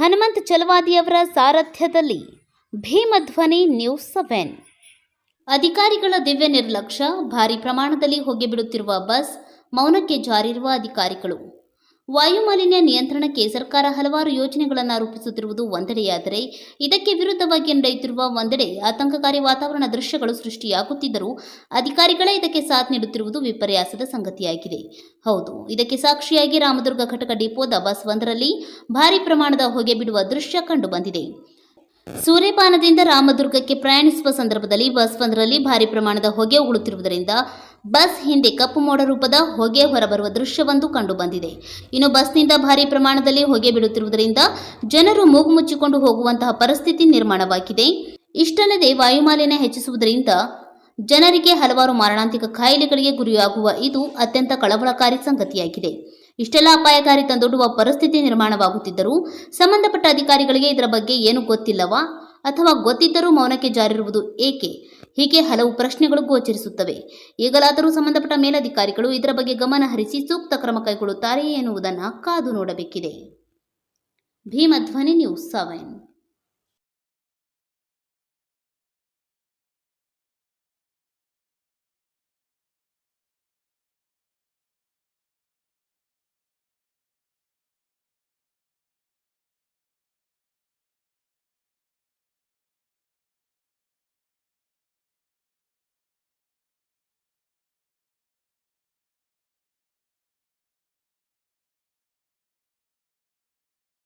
ಹನುಮಂತ್ ಚಲವಾದಿಯವರ ಸಾರಥ್ಯದಲ್ಲಿ ಭೀಮಧ್ವನಿ news seven. ಅಧಿಕಾರಿಗಳ ದಿವ್ಯ ನಿರ್ಲಕ್ಷ್ಯ, ಭಾರಿ ಪ್ರಮಾಣದಲ್ಲಿ ಹೋಗಿಬಿಡುತ್ತಿರುವ ಬಸ್ ಮೌನಕ್ಕೆ ಜಾರಿರುವ ಅಧಿಕಾರಿಗಳು. ವಾಯುಮಾಲಿನ್ಯ ನಿಯಂತ್ರಣಕ್ಕೆ ಸರ್ಕಾರ ಹಲವಾರು ಯೋಜನೆಗಳನ್ನು ರೂಪಿಸುತ್ತಿರುವುದು ಒಂದೆಡೆಯಾದರೆ, ಇದಕ್ಕೆ ವಿರುದ್ಧವಾಗಿ ನಡೆಯುತ್ತಿರುವ ಒಂದೆಡೆ ಆತಂಕಕಾರಿ ವಾತಾವರಣ ದೃಶ್ಯಗಳು ಸೃಷ್ಟಿಯಾಗುತ್ತಿದ್ದರೂ, ಅಧಿಕಾರಿಗಳೇ ಇದಕ್ಕೆ ಸಾಥ್ ನೀಡುತ್ತಿರುವುದು ವಿಪರ್ಯಾಸದ ಸಂಗತಿಯಾಗಿದೆ. ಹೌದು, ಇದಕ್ಕೆ ಸಾಕ್ಷಿಯಾಗಿ ರಾಮದುರ್ಗ ಘಟಕ ಡಿಪೋದ ಬಸ್ ಒಂದರಲ್ಲಿ ಭಾರಿ ಪ್ರಮಾಣದ ಹೊಗೆ ಬಿಡುವ ದೃಶ್ಯ ಕಂಡುಬಂದಿದೆ. ಸೂರ್ಯಪಾನದಿಂದ ರಾಮದುರ್ಗಕ್ಕೆ ಪ್ರಯಾಣಿಸುವ ಸಂದರ್ಭದಲ್ಲಿ ಬಸ್ ಒಂದರಲ್ಲಿ ಭಾರಿ ಪ್ರಮಾಣದ ಹೊಗೆ ಉಗುಳುತ್ತಿರುವುದರಿಂದ ಬಸ್ ಹಿಂದೆ ಕಪ್ಪು ಮೋಡ ರೂಪದ ಹೊಗೆ ಹೊರಬರುವ ದೃಶ್ಯವೊಂದು ಕಂಡುಬಂದಿದೆ. ಇನ್ನು ಬಸ್ನಿಂದ ಭಾರಿ ಪ್ರಮಾಣದಲ್ಲಿ ಹೊಗೆ ಬಿಡುತ್ತಿರುವುದರಿಂದ ಜನರು ಮೂಗು ಮುಚ್ಚಿಕೊಂಡು ಹೋಗುವಂತಹ ಪರಿಸ್ಥಿತಿ ನಿರ್ಮಾಣವಾಗಿದೆ. ಇಷ್ಟಲ್ಲದೆ ವಾಯುಮಾಲಿನ್ಯ ಹೆಚ್ಚಿಸುವುದರಿಂದ ಜನರಿಗೆ ಹಲವಾರು ಮಾರಣಾಂತಿಕ ಕಾಯಿಲೆಗಳಿಗೆ ಗುರಿಯಾಗುವ ಇದು ಅತ್ಯಂತ ಕಳವಳಕಾರಿ ಸಂಗತಿಯಾಗಿದೆ. ಇಷ್ಟೆಲ್ಲ ಅಪಾಯಕಾರಿ ತಂದೊಡ್ಡುವ ಪರಿಸ್ಥಿತಿ ನಿರ್ಮಾಣವಾಗುತ್ತಿದ್ದರೂ ಸಂಬಂಧಪಟ್ಟ ಅಧಿಕಾರಿಗಳಿಗೆ ಇದರ ಬಗ್ಗೆ ಏನು ಗೊತ್ತಿಲ್ಲವಾ? ಅಥವಾ ಗೊತ್ತಿದ್ದರೂ ಮೌನಕ್ಕೆ ಜಾರಿರುವುದು ಏಕೆ? ಹೀಗೆ ಹಲವು ಪ್ರಶ್ನೆಗಳು ಗೋಚರಿಸುತ್ತವೆ. ಈಗಲಾದರೂ ಸಂಬಂಧಪಟ್ಟ ಮೇಲಧಿಕಾರಿಗಳು ಇದರ ಬಗ್ಗೆ ಗಮನ ಹರಿಸಿ ಸೂಕ್ತ ಕ್ರಮ ಕೈಗೊಳ್ಳುತ್ತಾರೆಯೇ ಎನ್ನುವುದನ್ನು ಕಾದು ನೋಡಬೇಕಿದೆ. Bhimadhwani news seven.